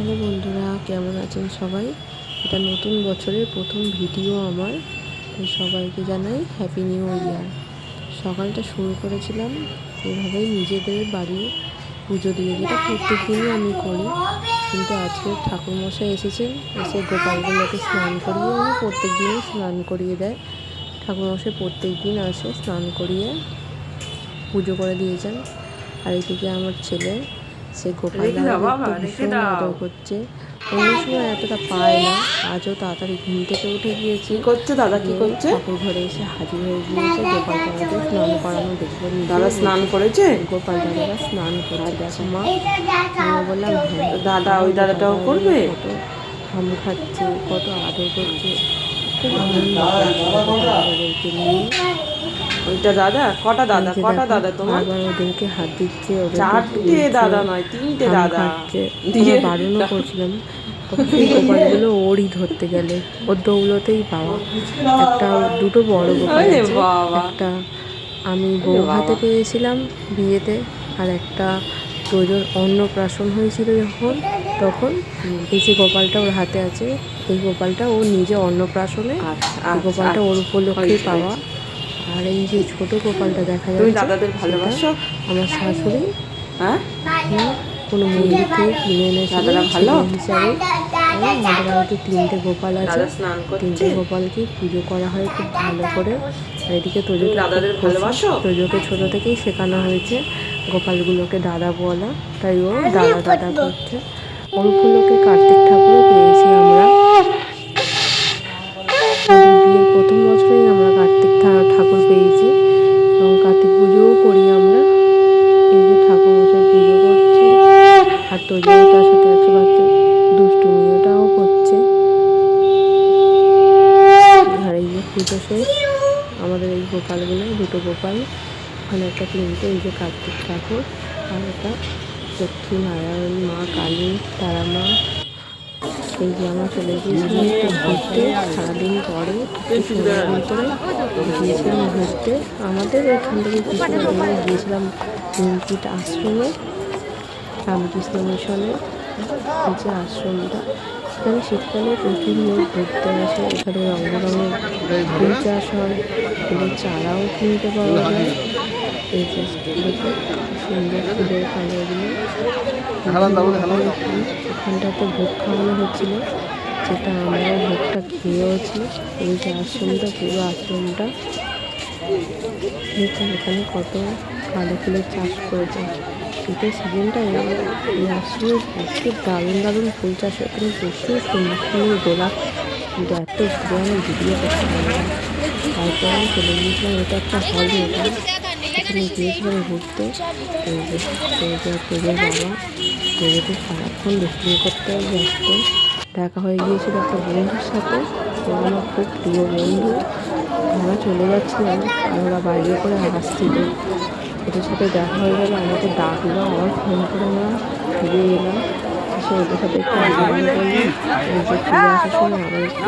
Hello বন্ধুরা, কেমন আছেন সবাই? এটা নতুন বছরের প্রথম ভিডিও আমার। সবাইকে জানাই হ্যাপি নিউ ইয়ার সকালটা শুরু করেছিলাম এভাবেই নিজেদের বাড়ি পুজো দিয়ে, যেটা প্রত্যেক দিনই আমি করি। কিন্তু আজকে ঠাকুরমশাই এসেছেন, এসে গোপালগুলোকে স্নান করিয়ে উনি প্রত্যেক দিনই স্নান করিয়ে দেয়। ঠাকুরমশাই প্রত্যেক দিন আসে স্নান করিয়ে পুজো করে দিয়ে যান। আর এদিকে আমার ছেলে সে গোপাল ভীষণ আদর করছে। অন্য সময় এতটা পায় না আজও তাড়াতাড়ি ঘুম থেকে উঠে গিয়েছি। কি করছে দাদা কি করছে? ঠাকুর ঘরে এসে হাজির হয়ে গিয়েছে গোপাল দাদাকে স্নান করানো দেখবেন দাদা স্নান করেছে? গোপাল দাদারা স্নান করে দেখো মা। আমি বললাম হ্যাঁ দাদা ওই দাদাটাও করবে? কত হাম খাচ্ছে কত আদর করছে। খুব আনন্দ লাগছে গোপাল দাদাদেরকে নিয়ে ওইটা দাদা কটা দাদা কটা দাদা তোমার? বারবার ওদেরকে হাত দিচ্ছে চারটে দাদা নয় তিনটে দাদা। দিয়ে বারণও করছিলাম। গোপালগুলো ওরই ধরতে গেলে। ওর দৌলতেই পাওয়া। একটা দুটো বড় গোপাল। একটা আমি বউ হাতে পেয়েছিলাম বিয়েতে আর একটা তোজন অন্নপ্রাশন হয়েছিল যখন তখন এই যে গোপালটা ওর হাতে আছে এই গোপালটা ও নিজে অন্নপ্রাশনে আচ্ছা আচ্ছা গোপালটা ওর উপলক্ষে হয়েছে, পাওয়া। আর এই যে ছোট গোপালটা দেখা তুমি যাচ্ছে দাদাদের ভালোবাসো? আমার শাশুড়ি। হ্যাঁ? কোনো মন্দির থেকে কিনে এনেছিল দাদারা ভালো? হিসাবে আমাদের বাড়িতে তিনটে গোপাল আছে। তিনটে গোপালকে পুজো করা হয় খুব ভালো করে। আর এদিকে তোজো দাদাদের ভালোবাসো? তোজোকে ছোট থেকেই শেখানো হয়েছে গোপালগুলোকে দাদা বলা। তাই ও দাদা দাদা করছে। ওরগুলোকে কার্তিক ঠাকুরও শেষ। আমাদের এই গোপালগুলো, দুটো গোপাল। ওখানে একটা তিনটে, এই যে কার্তিক ঠাকুর আর একটা লক্ষ্মী নারায়ণ, মা কালী, তারা মা। এই যে আমরা চলে গিয়েছিলাম ঘুরতে, সারাদিন পরে গিয়েছিলাম ঘুরতে। আমাদের এখান থেকে দূরে গিয়েছিলাম আশ্রমে, রামকৃষ্ণ মিশনের এই যে আশ্রমটা এখানে শীতকালে প্রচুর লোক ঘুরতে আসে। এখানে রঙ রঙের ফুল চাষ হয় ফুলের চারাও কিনতে পাওয়া যায়। এই যে সুন্দর ফুলের কালারগুলো। এখানটাতে ভোগ খাওয়ানো হচ্ছিল যেটা আমরাও ভোগটা খেয়েওছি। এই যে আশ্রমটা পুরো আশ্রমটা এখানে কত কালো ফুলের চাষ করেছে। শীতের সিজনটা আশ্রমে প্রচুর দারুণ দারুণ ফুল চাষ হয়। এখানে প্রচুর সুন্দর সুন্দর গোলাপ কিন্তু এত ঘুরে আমি ভিডিও করতে পারব না। তারপর আমি চলে গিয়েছিলাম, এটা একটা হল এটা এখানে গিয়েছিলাম ঘুরতে। তোদের বাবা। তোদেরকে সারাক্ষণ দুষ্টুমি করতে ব্যস্ত দেখা হয়ে গিয়েছিল একটা বন্ধুর সাথে। ও আমার খুব প্রিয় বন্ধু। আমরা চলে যাচ্ছিলাম, আমরা বাইরে করে আসছিল ওদের সাথে দেখা হয়ে গেল, আমাকে ডাকলো আমার ফোন করে না ফিরে এলাম। এসে ওদের সাথে একটু আলোচনা করলাম। ফিরে আসার সময় আবার একটু